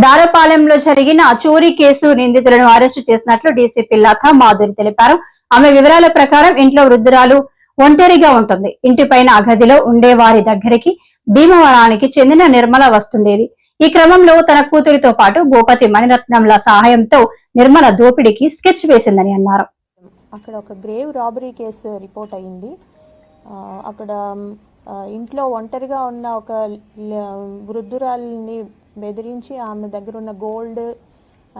దారపాలెంలో జరిగిన చోరీ కేసు నిందితులను అరెస్టు చేసినట్లు డీసీపీ లతా మాధురి తెలిపారు. ఆమె వివరాల ప్రకారం ఇంట్లో వృద్ధురాలు ఒంటరిగా ఉంటుంది. ఇంటిపైన అగదిలో ఉండేవారి ఉండే వారి దగ్గరికి భీమవరానికి చెందిన నిర్మల వస్తుండేది. ఈ క్రమంలో తన కూతురితో పాటు భూపతి మణిరత్నంల సహాయంతో నిర్మల దోపిడీకి స్కెచ్ వేసిందని అన్నారు. అక్కడ ఒక గ్రేవ్ రాబరీ కేసు రిపోర్ట్ అయింది. అక్కడ ఇంట్లో ఒంటరిగా ఉన్న ఒక ల- వృద్ధురాలిని బెదిరించి ఆమె దగ్గర ఉన్న గోల్డ్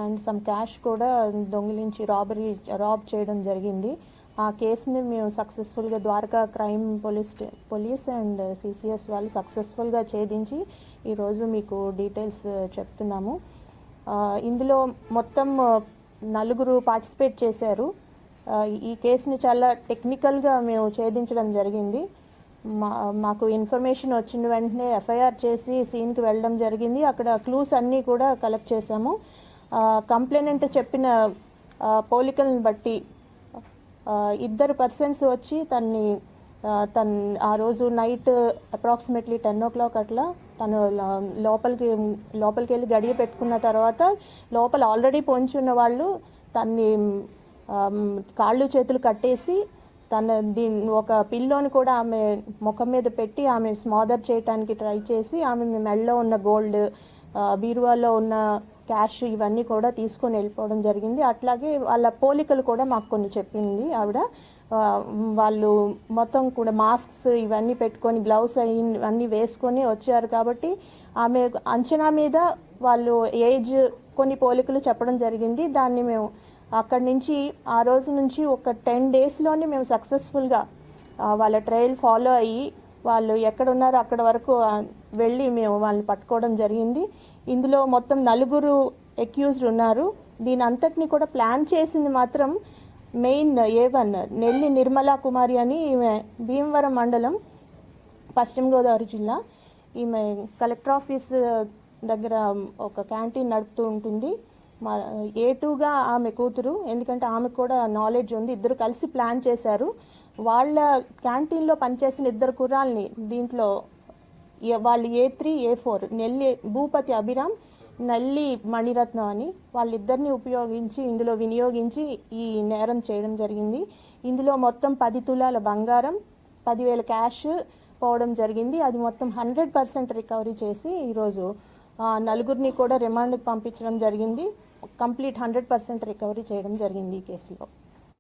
అండ్ సమ్ క్యాష్ కూడా దొంగిలించి రాబరీ రాబ్ చేయడం జరిగింది. ఆ కేసుని మేము సక్సెస్ఫుల్గా Dwaraka crime police police and CCS వాళ్ళు సక్సెస్ఫుల్గా ఛేదించి ఈరోజు మీకు డీటెయిల్స్ చెప్తున్నాము. ఇందులో మొత్తం నలుగురు పార్టిసిపేట్ చేశారు. ఈ కేసుని చాలా టెక్నికల్గా మేము ఛేదించడం జరిగింది. మా మాకు ఇన్ఫర్మేషన్ వచ్చిన వెంటనే ఎఫ్ఐఆర్ చేసి సీన్కి వెళ్ళడం జరిగింది. అక్కడ క్లూస్ అన్నీ కూడా కలెక్ట్ చేశాము. కంప్లైనెంట్ చెప్పిన పోలికలను బట్టి ఇద్దరు పర్సన్స్ వచ్చి తన్ని తన్ ఆ రోజు night approximately ten o'clock అట్లా తను లోపలికి లోపలికి వెళ్ళి గడియ పెట్టుకున్న తర్వాత లోపల ఆల్రెడీ పొంచి ఉన్న వాళ్ళు తన్ని కాళ్ళు చేతులు కట్టేసి తన దీని ఒక పిల్లోని కూడా ఆమె ముఖం మీద పెట్టి ఆమె స్మాదర్ చేయటానికి ట్రై చేసి ఆమె మెడలో ఉన్న గోల్డ్ బీరువాలో ఉన్న క్యాష్ ఇవన్నీ కూడా తీసుకొని వెళ్ళిపోవడం జరిగింది. అట్లాగే వాళ్ళ పోలికలు కూడా మాకు కొన్ని చెప్పింది ఆవిడ. వాళ్ళు మొత్తం కూడా మాస్క్స్ ఇవన్నీ పెట్టుకొని గ్లౌస్ అన్నీ వేసుకొని వచ్చారు కాబట్టి ఆమె అంచనా మీద వాళ్ళు ఏజ్ కొన్ని పోలికలు చెప్పడం జరిగింది. దాన్ని మేము అక్కడి నుంచి ఆ రోజు నుంచి ఒక టెన్ డేస్లోనే మేము సక్సెస్ఫుల్గా వాళ్ళ ట్రయల్ ఫాలో అయ్యి వాళ్ళు ఎక్కడ ఉన్నారో అక్కడ వరకు వెళ్ళి మేము వాళ్ళని పట్టుకోవడం జరిగింది. ఇందులో మొత్తం నలుగురు అక్యూజ్డ్ ఉన్నారు. దీని అంతటిని కూడా ప్లాన్ చేసింది మాత్రం main A one Nelli Nirmala Kumari అని ఈమె భీమవరం మండలం పశ్చిమ గోదావరి జిల్లా. ఈమె కలెక్టర్ ఆఫీస్ దగ్గర ఒక క్యాంటీన్ నడుపుతూ ఉంటుంది. మా ఏ టూగా ఆమె కూతురు ఎందుకంటే ఆమెకు కూడా నాలెడ్జ్ ఉంది ఇద్దరు కలిసి ప్లాన్ చేశారు. వాళ్ళ క్యాంటీన్లో పనిచేసిన ఇద్దరు కుర్రాల్ని దీంట్లో ఏ- వాళ్ళు A three A four Nelli Bhupathi Abhiram Nalli Maniratnam అని వాళ్ళిద్దరిని ఉపయోగించి ఇందులో వినియోగించి ఈ నేరం చేయడం జరిగింది. ఇందులో మొత్తం పది తులాల బంగారం పదివేల క్యాష్ పోవడం జరిగింది. అది మొత్తం హండ్రెడ్ పర్సెంట్ రికవరీ చేసి ఈరోజు నలుగురిని కూడా రిమాండ్కి పంపించడం జరిగింది. కంప్లీట్ హండ్రెడ్ పర్సెంట్ రికవరీ చేయడం జరిగింది ఈ కేసులో.